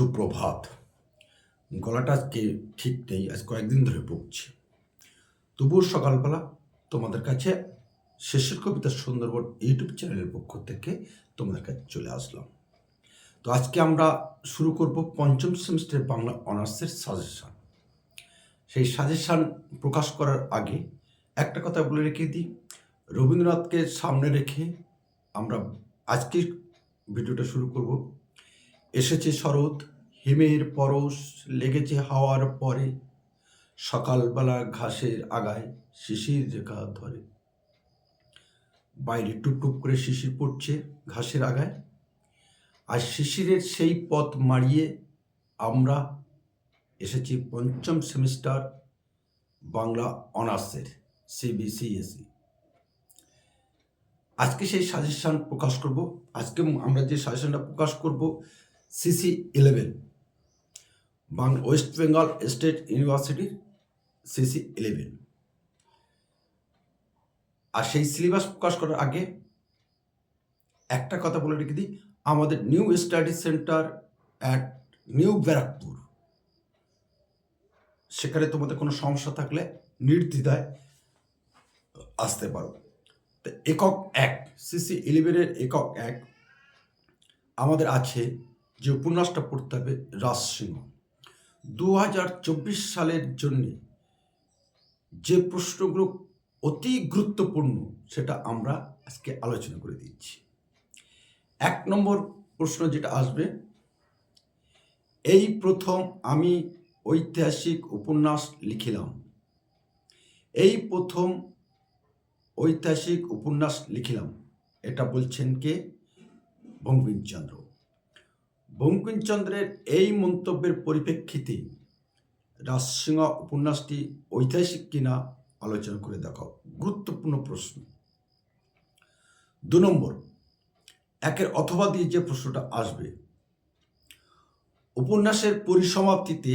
সুপ্রভাত। গলাটা আজকে ঠিক নেই, আজ কয়েকদিন ধরে ভুগছি তবুও সকালবেলা তোমাদের কাছে শেষের কবিতা সুন্দরবন ইউটিউব চ্যানেলের পক্ষ থেকে তোমাদের কাছে চলে আসলাম। তো আজকে আমরা শুরু করব পঞ্চম সেমিস্টারের বাংলা অনার্সের সাজেশান। সেই সাজেশান প্রকাশ করার আগে একটা কথা বলে রেখে দিই। রবীন্দ্রনাথকে সামনে রেখে আমরা আজকের ভিডিওটা শুরু করব। এসেছে শরৎ হিমের পরশ লেগেছে হাওয়ার পরে, সকালবেলা ঘাসের আগায় শিশির রেখা ধরে। বাইরে টুকটুক করে শিশির পড়ছে ঘাসের আগায়। আর শিশিরের সেই পথ মাড়িয়ে আমরা এসেছি পঞ্চম সেমিস্টার বাংলা অনার্সের সিবিসিএসই আজকে সেই সাজেশন প্রকাশ করব। আজকে আমরা যে সাজেশনটা প্রকাশ করব সিসি ইলেভেন। বাং ওয়েস্ট বেঙ্গল স্টেট ইউনিভার্সিটির সিসি ইলেভেন আর সেই সিলেবাস প্রকাশ করার আগে একটা কথা বলে রেখে দিই। আমাদের new study centre at New Barrackpore সেখানে তোমাদের কোনো সমস্যা থাকলে নির্দ্বিধায় আসতে পারো। তো একক এক সিসি ইলেভেনের একক এক আমাদের আছে যে উপন্যাসটা পড়তে হবে রাজসিংহ। দু হাজার চব্বিশ সালের জন্য যে প্রশ্নগুলো অতি গুরুত্বপূর্ণ সেটা আমরা আজকে আলোচনা করে দিচ্ছি। এক নম্বর প্রশ্ন যেটা আসবে, এই প্রথম আমি ঐতিহাসিক উপন্যাস লিখিলাম। এই প্রথম ঐতিহাসিক উপন্যাস লিখিলাম। এটা বলছেন কে? বঙ্কিমচন্দ্র বঙ্কিমচন্দ্রের এই মন্তব্যের পরিপ্রেক্ষিতে রাজসিংহ উপন্যাসটি ঐতিহাসিক কিনা আলোচনা করে দেখাও। গুরুত্বপূর্ণ প্রশ্ন। দু নম্বর, একের অথবা দিয়ে যে প্রশ্নটা আসবে, উপন্যাসের পরিসমাপ্তিতে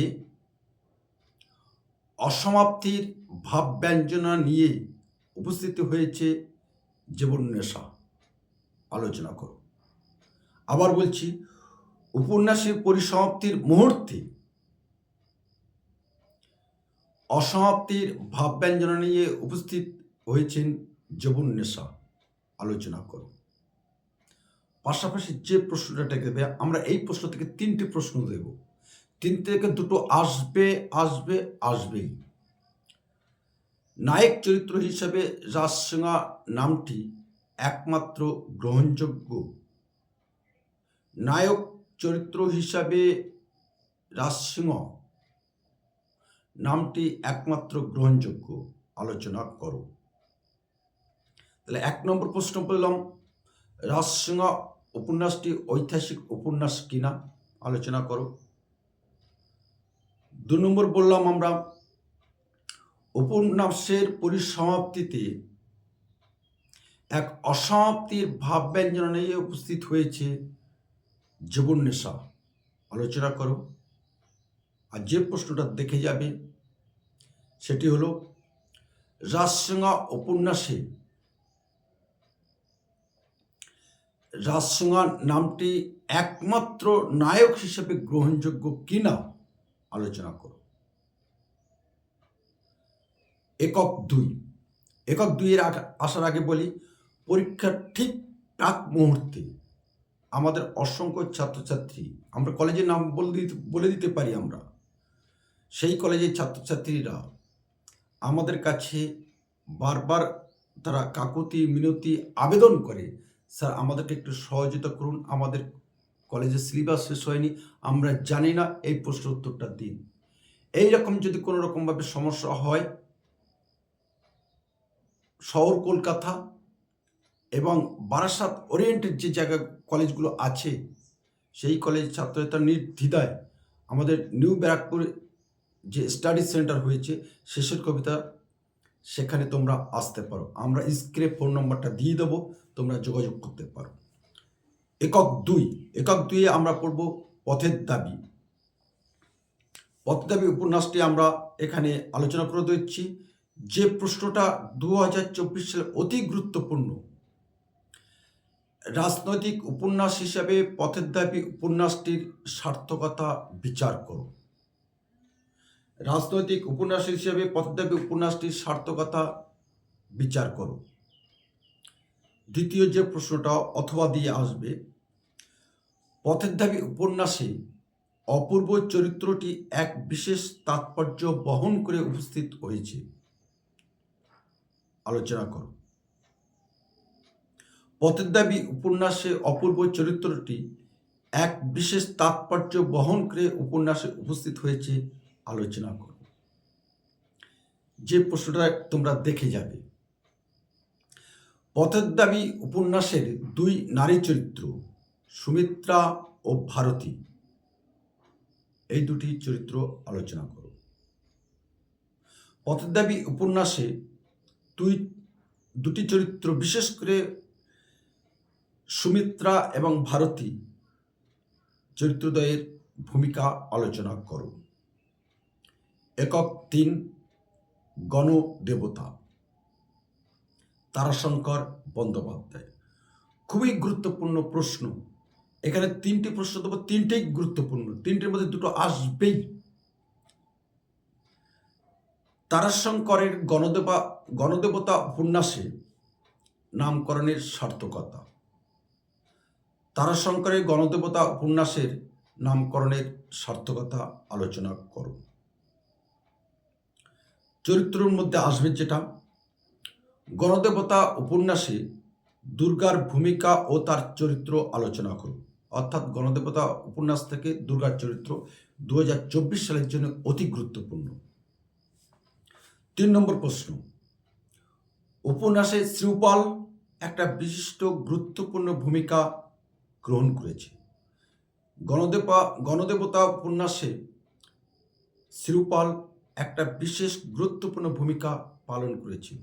অসমাপ্তির ভাব ব্যঞ্জনা নিয়ে উপস্থিত হয়েছে জীবন নেশা। আলোচনা করো। আবার বলছি উপন্যাসের পরিসমাপ্তির মুহূর্তে অসমাপ্তির ভাব ব্যঞ্জনা নিয়ে উপস্থিত হয়েছেন জীবন নেশা। আলোচনা করো পাশাপাশি যে প্রশ্নটা দেবে, আমরা এই প্রশ্ন থেকে তিনটি প্রশ্ন দেব। তিন থেকে দুটো আসবে আসবে, আসবেই। নায়ক চরিত্র হিসেবে রাজসিংহা নামটি একমাত্র গ্রহণযোগ্য। নায়ক চরিত্র হিসাবে রাজসিংহ নামটি একমাত্র গ্রহণযোগ্য। আলোচনা করো। তাহলে এক নম্বর প্রশ্ন বললাম রাজসিংহ উপন্যাসটি ঐতিহাসিক উপন্যাস কিনা? আলোচনা করো। দু নম্বর বললাম আমরা, উপন্যাসের পরিসমাপ্তিতে এক অসমাপ্তির ভাব ব্যঞ্জনা নিয়ে উপস্থিত হয়েছে। জীবন নেশা। আলোচনা করো। আর যে প্রশ্নটা দেখে যাবে, সেটি হলো রাজসিংহা উপন্যাসে রাজসিংহা নামটি একমাত্র নায়ক হিসেবে গ্রহণযোগ্য কিনা আলোচনা করো। একক দুই। একক দুইয়ের আসার আগে বলি, পরীক্ষার ঠিক প্রাক মুহূর্তে আমাদের অসংখ্য ছাত্রছাত্রী, আমরা কলেজের নাম বলে দিতে পারি আমরা। সেই কলেজের ছাত্রছাত্রীরা আমাদের কাছে বারবার তারা কাকুতি, মিনতি, আবেদন করে, স্যার, আমাদেরকে একটু সহযোগিতা করুন, আমাদের কলেজের সিলেবাস শেষ হয়নি, আমরা জানি না এই প্রশ্ন উত্তরটা দিন। এই রকম যদি কোনো রকমভাবে সমস্যা হয়, শহর কলকাতা বারাসাত ওরিয়েন্টেড যে জায়গা কলেজগুলো আছে, সেই কলেজ ছাত্রছাত্রীরা নির্দ্বিধায় আমাদের নিউ ব্যারাকপুর যে স্টাডি সেন্টার হয়েছে শেষের কবিতা সেখানে তোমরা আসতে পারো। আমরা স্ক্রিনে ফোন নম্বরটা দিয়ে দেবো, তোমরা যোগাযোগ করতে পারো। একক দুই, একক দুইয়ে আমরা পড়ব পথের দাবি। পথের দাবি উপন্যাসটি আমরা এখানে আলোচনা করে দিচ্ছি। যে প্রশ্নটা দু হাজার চব্বিশ সালে অতি গুরুত্বপূর্ণ রাজনৈতিক উপন্যাস হিসেবে পথের দাবি উপন্যাসটির সার্থকতা বিচার করো রাজনৈতিক উপন্যাস হিসেবে পথের দাবি উপন্যাসটির সার্থকতা বিচার করো দ্বিতীয় যে প্রশ্নটা অথবা দিয়ে আসবে, পথের দাবি উপন্যাসে অপূর্ব চরিত্রটি এক বিশেষ তাৎপর্য বহন করে উপস্থিত হয়েছে। আলোচনা করো পথের উপন্যাসে অপূর্ব চরিত্রটি এক বিশেষ তাৎপর্য বহন করে উপন্যাসে উপস্থিত হয়েছে, আলোচনা করো যে প্রশ্নটা তোমরা দেখে যাবে। পথের দাবি উপন্যাসের দুই নারী চরিত্র, সুমিত্রা ও ভারতী। এই দুটি চরিত্র আলোচনা করো। পথের দাবি উপন্যাসে দুই, দুটি চরিত্র বিশেষ করে সুমিত্রা এবং ভারতী চরিত্রদ্বয়ের ভূমিকা আলোচনা করো। একক তিন গণদেবতা তারাশঙ্কর বন্দ্যোপাধ্যায়। খুবই গুরুত্বপূর্ণ প্রশ্ন। এখানে তিনটি প্রশ্ন দেবো, তিনটেই গুরুত্বপূর্ণ, তিনটির মধ্যে দুটো আসবেই। তারাশঙ্করের গণদেবা, গণদেবতা উপন্যাসে নামকরণের সার্থকতা। তারাশঙ্করের গণদেবতা উপন্যাসের নামকরণের সার্থকতা আলোচনা করো চরিত্রের মধ্যে আসবে যেটা, গণদেবতা উপন্যাসে দুর্গার ভূমিকা ও তার চরিত্র আলোচনা করো অর্থাৎ গণদেবতা উপন্যাস থেকে দুর্গার চরিত্র দু হাজার চব্বিশ সালের জন্য অতি গুরুত্বপূর্ণ। তিন নম্বর প্রশ্ন, উপন্যাসে শ্রীপাল একটা বিশিষ্ট গুরুত্বপূর্ণ ভূমিকা গ্রহণ করেছে। গণদেবা গণদেবতা উপন্যাসে শিরুপাল একটা বিশেষ গুরুত্বপূর্ণ ভূমিকা পালন করেছে।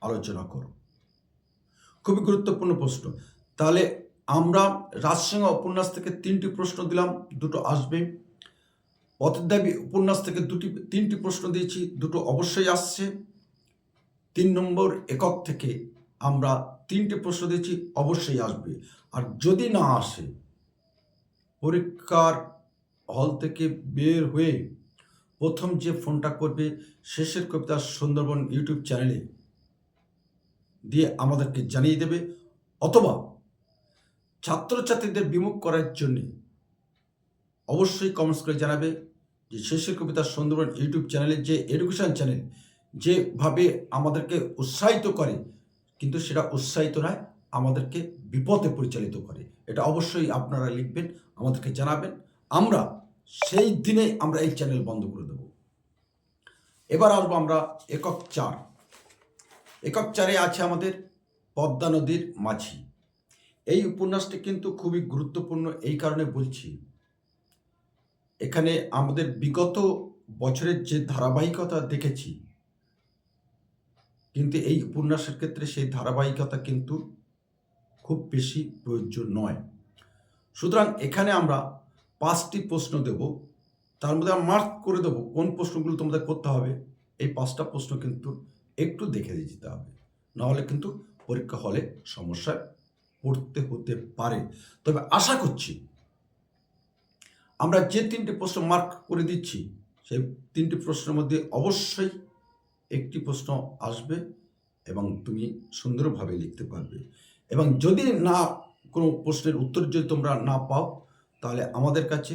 আলোচনা করো। খুবই গুরুত্বপূর্ণ প্রশ্ন। তাহলে আমরা রাজসিংহ উপন্যাস থেকে তিনটি প্রশ্ন দিলাম, দুটো আসবে। পথের দাবি উপন্যাস থেকে দুটি, তিনটি প্রশ্ন দিয়েছি, দুটো অবশ্যই আসছে। তিন নম্বর একক থেকে আমরা তিনটি প্রশ্ন দিয়েছি, অবশ্যই আসবে। আর যদি না আসে, পরীক্ষার হল থেকে বের হয়ে প্রথম যে ফোনটা করবে শেষের কবিতা সুন্দরবন ইউটিউব চ্যানেলে দিয়ে আমাদেরকে জানিয়ে দেবে, অথবা ছাত্রছাত্রীদের বিমুখ করার জন্য অবশ্যই কমেন্টস করে জানাবে যে শেষের কবিতা সুন্দরবন ইউটিউব চ্যানেলের যে এডুকেশন চ্যানেল যেভাবে আমাদেরকে উৎসাহিত করে, কিন্তু সেটা উৎসাহিত নয় আমাদেরকে বিপদে পরিচালিত করে। এটা অবশ্যই আপনারা লিখবেন, আমাদেরকে জানাবেন। আমরা সেই দিনে আমরা এই চ্যানেল বন্ধ করে দেব। এবার আসব আমরা একক চার। একক চারে আছে আমাদের পদ্মা নদীর মাঝি। এই উপন্যাসটি কিন্তু খুবই গুরুত্বপূর্ণ এই কারণে বলছি। এখানে আমাদের বিগত বছরের যে ধারাবাহিকতা দেখেছি, কিন্তু এই উপন্যাসের ক্ষেত্রে সেই ধারাবাহিকতা কিন্তু খুব বেশি প্রয়োজ্য নয়। সুতরাং এখানে আমরা পাঁচটি প্রশ্ন দেব। তার মধ্যে আমরা মার্ক করে দেবো কোন প্রশ্নগুলো তোমাদের করতে হবে। এই পাঁচটা প্রশ্ন কিন্তু একটু দেখে যেতে হবে। নাহলে কিন্তু পরীক্ষা হলে সমস্যায় পড়তে হতে পারে। তবে আশা করছি আমরা যে তিনটি প্রশ্ন মার্ক করে দিচ্ছি, সেই তিনটি প্রশ্নের মধ্যে অবশ্যই একটি প্রশ্ন আসবে এবং তুমি সুন্দরভাবে লিখতে পারবে। এবং যদি না কোনো প্রশ্নের উত্তর যদি তোমরা না পাও, তাহলে আমাদের কাছে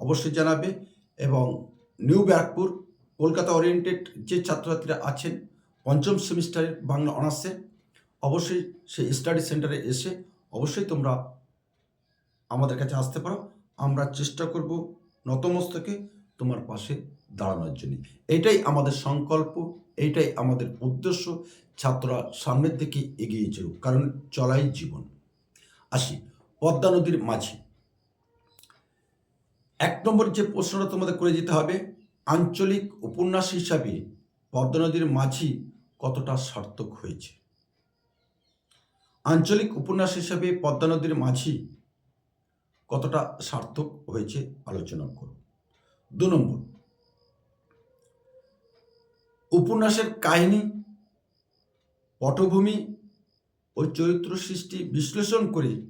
অবশ্যই জানাবে এবং নিউ ব্যারাকপুর, কলকাতা ওরিয়েন্টেড যে ছাত্রছাত্রীরা আছেন, পঞ্চম সেমিস্টারের বাংলা অনার্সে অবশ্যই সেই স্টাডি সেন্টারে এসে অবশ্যই তোমরা আমাদের কাছে আসতে পারো। আমরা চেষ্টা করব নতমস্তকে তোমার পাশে দাঁড়ানোর জন্য। এটাই আমাদের সংকল্প। এইটাই আমাদের উদ্দেশ্য। ছাত্ররা সামনের দিকে এগিয়ে চলুক কারণ চলাই জীবন। আসি পদ্মা নদীর মাঝি। এক নম্বর যে প্রশ্নটা তোমাদের করে যেতে হবে, আঞ্চলিক উপন্যাস হিসাবে পদ্মা নদীর মাঝি কতটা সার্থক হয়েছে? আঞ্চলিক উপন্যাস হিসাবে পদ্মা নদীর মাঝি কতটা সার্থক হয়েছে, আলোচনা করো। দু নম্বর উপন্যাসের কাহিনী, পটভূমি ও চরিত্র সৃষ্টি বিশ্লেষণ করে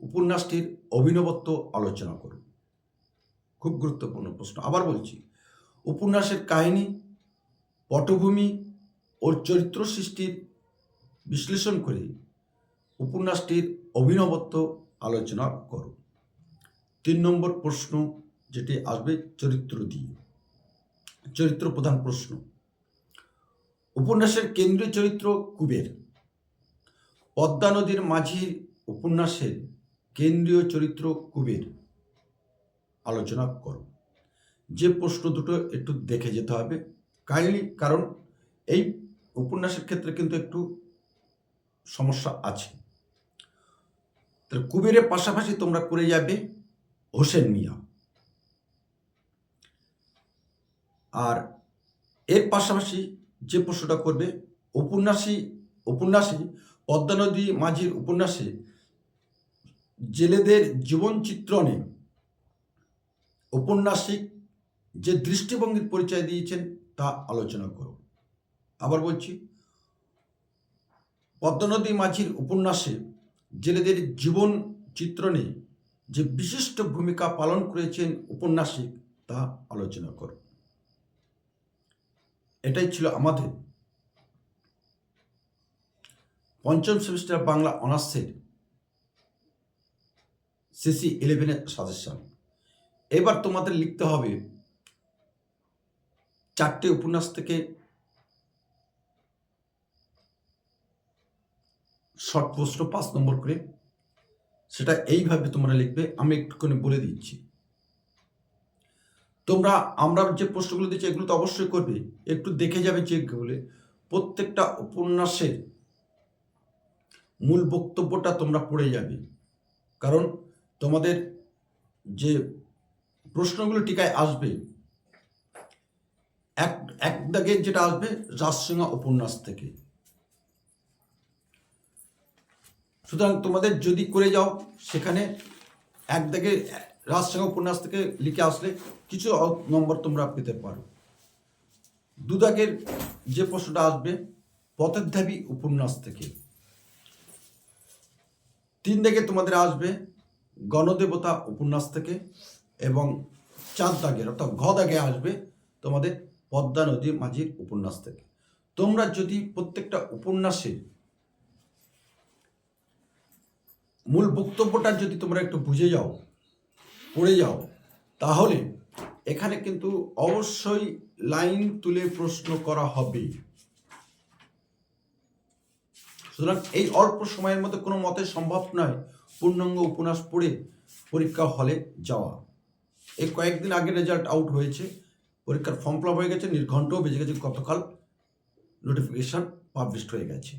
উপন্যাসটির অভিনবত্ব আলোচনা করুন। খুব গুরুত্বপূর্ণ প্রশ্ন। আবার বলছি, উপন্যাসের কাহিনী, পটভূমি ও চরিত্র সৃষ্টির বিশ্লেষণ করে উপন্যাসটির অভিনবত্ব আলোচনা করুন। তিন নম্বর প্রশ্ন যেটি আসবে চরিত্র দিয়ে। চরিত্র প্রধান প্রশ্ন উপন্যাসের কেন্দ্রীয় চরিত্র কুবের। পদ্মা নদীর মাঝির উপন্যাসের কেন্দ্রীয় চরিত্র কুবের। আলোচনা করো। যে প্রশ্ন দুটো একটু দেখে যেতে হবে। কাইন্ডলি, কারণ এই উপন্যাসের ক্ষেত্রে কিন্তু একটু সমস্যা আছে। কুবেরের পাশাপাশি তোমরা করে যাবে হোসেন মিয়া। আর এর পাশাপাশি যে প্রশ্নটা করবে, উপন্যাসী উপন্যাসী পদ্মা নদী মাঝির উপন্যাসে জেলেদের জীবন চিত্রণে ঔপন্যাসিক যে দৃষ্টিভঙ্গির পরিচয় দিয়েছেন, তা আলোচনা করো। আবার বলছি পদ্মা নদী মাঝির উপন্যাসে জেলেদের জীবন চিত্রণে যে বিশিষ্ট ভূমিকা পালন করেছেন উপন্যাসিক, তা আলোচনা করো। এটাই ছিল আমাদের। পঞ্চম সেমিস্টার বাংলা অনার্সের সিসি ইলেভেনের সাজেশন এবার তোমাদের লিখতে হবে, চারটে উপন্যাস থেকে শর্ট প্রশ্ন পাঁচ নম্বর করে, সেটা এইভাবে তোমরা লিখবে, আমি একটুখানি বলে দিচ্ছি। তোমরা, আমরা যে প্রশ্নগুলো দিচ্ছি, এগুলো তো অবশ্যই করবে। একটু দেখে যাবে যেগুলো প্রত্যেকটা উপন্যাসের মূল বক্তব্যটা তোমরা পড়ে যাবে। কারণ তোমাদের যে প্রশ্নগুলো টিকায় আসবে, এক এক দাগে যেটা আসবে রাজসিংহা উপন্যাস থেকে। সুতরাং তোমাদের যদি করে যাও, সেখানে এক দাগে রাজসিংহ উপন্যাস থেকে লিখে আসলে কিছু নম্বর তোমরা পেতে পারো। দু দাগের যে প্রশ্নটা আসবে, পথের ধাবী উপন্যাস থেকে। তিন দাগে তোমাদের আসবে গণদেবতা উপন্যাস থেকে এবং চার দাগের, অর্থাৎ ঘ দাগে আসবে তোমাদের পদ্মা নদী মাঝির উপন্যাস থেকে। তোমরা যদি প্রত্যেকটা উপন্যাসের মূল বক্তব্যটা যদি তোমরা একটু বুঝে যাও পড়ে যাও। তাহলে এখানে কিন্তু অবশ্যই লাইন তুলে প্রশ্ন করা হবে। সুতরাং এই অল্প সময়ের মধ্যে কোনো মতে সম্ভব নয় পূর্ণাঙ্গ উপন্যাস পড়ে পরীক্ষা হলে যাওয়া। এই কয়েকদিন আগে রেজাল্ট আউট হয়েছে। পরীক্ষার ফর্ম ফিল হয়ে গেছে, নির্ঘণ্টও বেজে গেছে, গতকাল নোটিফিকেশান পাবলিশড হয়ে গেছে।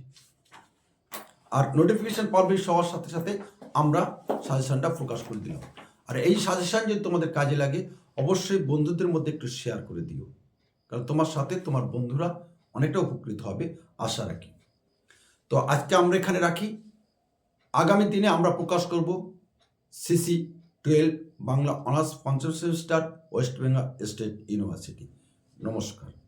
আর নোটিফিকেশান পাবলিশ হওয়ার সাথে সাথে আমরা সাজেশনটা প্রকাশ করে দিলাম। আর এই সাজেশন যদি তোমাদের কাজে লাগে, অবশ্যই বন্ধুদের মধ্যে একটু শেয়ার করে দিও। কারণ তোমার সাথে তোমার বন্ধুরা অনেকটা উপকৃত হবে, আশা রাখি। তো আজকে আমরা এখানে রাখি। আগামী দিনে আমরা প্রকাশ করব সিসি টুয়েলভ বাংলা অনার্স পঞ্চম semester West Bengal State University নমস্কার।